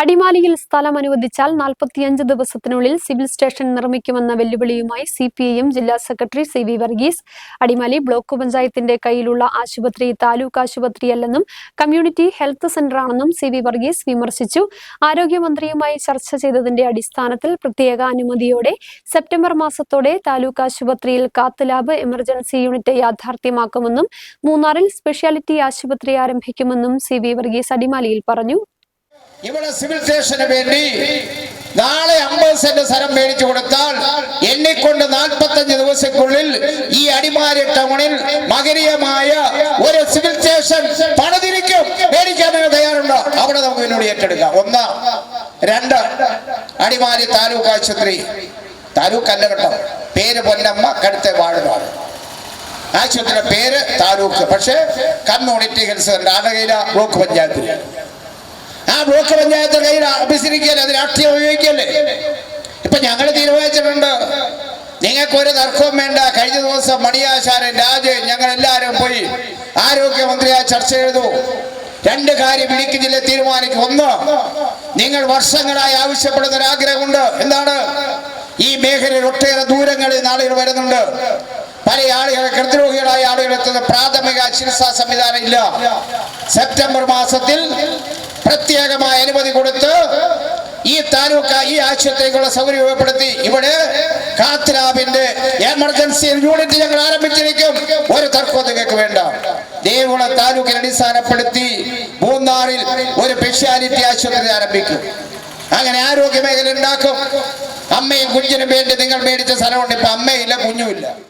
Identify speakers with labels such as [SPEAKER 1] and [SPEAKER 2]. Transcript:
[SPEAKER 1] അടിമാലിയിൽ സ്ഥലം അനുവദിച്ചാൽ നാൽപ്പത്തിയഞ്ച് ദിവസത്തിനുള്ളിൽ സിവിൽ സ്റ്റേഷൻ നിർമ്മിക്കുമെന്ന വെല്ലുവിളിയുമായി സി പി ഐ എം ജില്ലാ secretary C V Varghese. Adimali block പഞ്ചായത്തിന്റെ കയ്യിലുള്ള ആശുപത്രി താലൂക്ക് ആശുപത്രിയല്ലെന്നും കമ്മ്യൂണിറ്റി ഹെൽത്ത് സെന്ററാണെന്നും സി വി വർഗീസ് വിമർശിച്ചു. ആരോഗ്യമന്ത്രിയുമായി ചർച്ച ചെയ്തതിന്റെ അടിസ്ഥാനത്തിൽ പ്രത്യേക അനുമതിയോടെ സെപ്റ്റംബർ മാസത്തോടെ താലൂക്ക് ആശുപത്രിയിൽ കാത്ത് ലാബ് എമർജൻസി യൂണിറ്റ് യാഥാർത്ഥ്യമാക്കുമെന്നും മൂന്നാറിൽ സ്പെഷ്യാലിറ്റി ആശുപത്രി ആരംഭിക്കുമെന്നും സി വി വർഗീസ് അടിമാലിയിൽ പറഞ്ഞു.
[SPEAKER 2] ഇവിടെ സിവിൽ സ്റ്റേഷന് വേണ്ടി നാളെ അമ്പത് സെന്റ് സ്ഥലം മേടിച്ചു കൊടുത്താൽ എണ്ണിക്കൊണ്ട് നാൽപ്പത്തഞ്ച് ദിവസക്കുള്ളിൽ ഈ അടിമാലി ടൗണിൽ മകരീയമായ ഒരു സിവിൽ സ്റ്റേഷൻ പണിതിരിക്കും. മേടിക്കാൻ നിങ്ങൾ തയ്യാറുണ്ടോ? അവിടെ നമുക്ക് ഇതിനോട് ഏറ്റെടുക്കാം. ഒന്ന് രണ്ട് അടിമാലി താലൂക്ക് ആശുപത്രി. താലൂക്ക് അല്ല കേട്ടോ. പേര് പൊന്നമ്മ കടുത്ത വാഴുപാട്. ആശുപത്രിയുടെ പേര് താലൂക്ക്. പക്ഷേ കണ്ണൂണിറ്റി ഹെൽത്ത് സെന്റർ ബ്ലോക്ക് പഞ്ചായത്തിൽ. ബ്ലോക്ക് പഞ്ചായത്ത് കയ്യിൽ അഭ്യസിരിക്കല്ലേ അത് രാഷ്ട്രീയം ഉപയോഗിക്കല്ലേ ഇപ്പൊ ഞങ്ങൾ തീരുമാനിച്ചിട്ടുണ്ട്. നിങ്ങൾക്കൊരു തർക്കവും വേണ്ട. കഴിഞ്ഞ ദിവസം മണിയാശാരൻ രാജ് ഞങ്ങൾ എല്ലാവരും പോയി ആരോഗ്യമന്ത്രി ആ ചർച്ച ചെയ്തു. രണ്ട് കാര്യം ഇടുക്കി ജില്ല തീരുമാനിക്കും. ഒന്ന് നിങ്ങൾ വർഷങ്ങളായി ആവശ്യപ്പെടുന്ന ഒരു ആഗ്രഹമുണ്ട് എന്താണ്? ഈ മേഖലയിൽ ഒട്ടേറെ ദൂരങ്ങളിൽ നാളുകൾ വരുന്നുണ്ട്. പല ആളുകളെ ഹൃദ്രോഗികളായ ആളുകൾ എത്തുന്ന പ്രാഥമിക ചികിത്സാ സംവിധാനം ഇല്ല. സെപ്റ്റംബർ മാസത്തിൽ പ്രത്യേകമായ അനുമതി കൊടുത്ത് ഈ താലൂക്ക് ഈ ആശുപത്രിക്കുള്ള സൗകര്യം ഉപയോഗപ്പെടുത്തി ഇവിടെ കാത്തിലാബിന്റെ എമർജൻസി യൂണിറ്റ് ഞങ്ങൾ ആരംഭിച്ചിരിക്കും. ഒരു തർക്കവും നിങ്ങൾക്ക് വേണ്ട. ദേവികുളം താലൂക്കിൽ അടിസ്ഥാനപ്പെടുത്തി മൂന്നാറിൽ ഒരു സ്പെഷ്യാലിറ്റി ആശുപത്രി ആരംഭിക്കും. അങ്ങനെ ആരോഗ്യ മേഖല ഉണ്ടാക്കും. അമ്മയും കുഞ്ഞിനും വേണ്ടി നിങ്ങൾ മേടിച്ച സ്ഥലമുണ്ട്. ഇപ്പൊ അമ്മയില്ല കുഞ്ഞുമില്ല.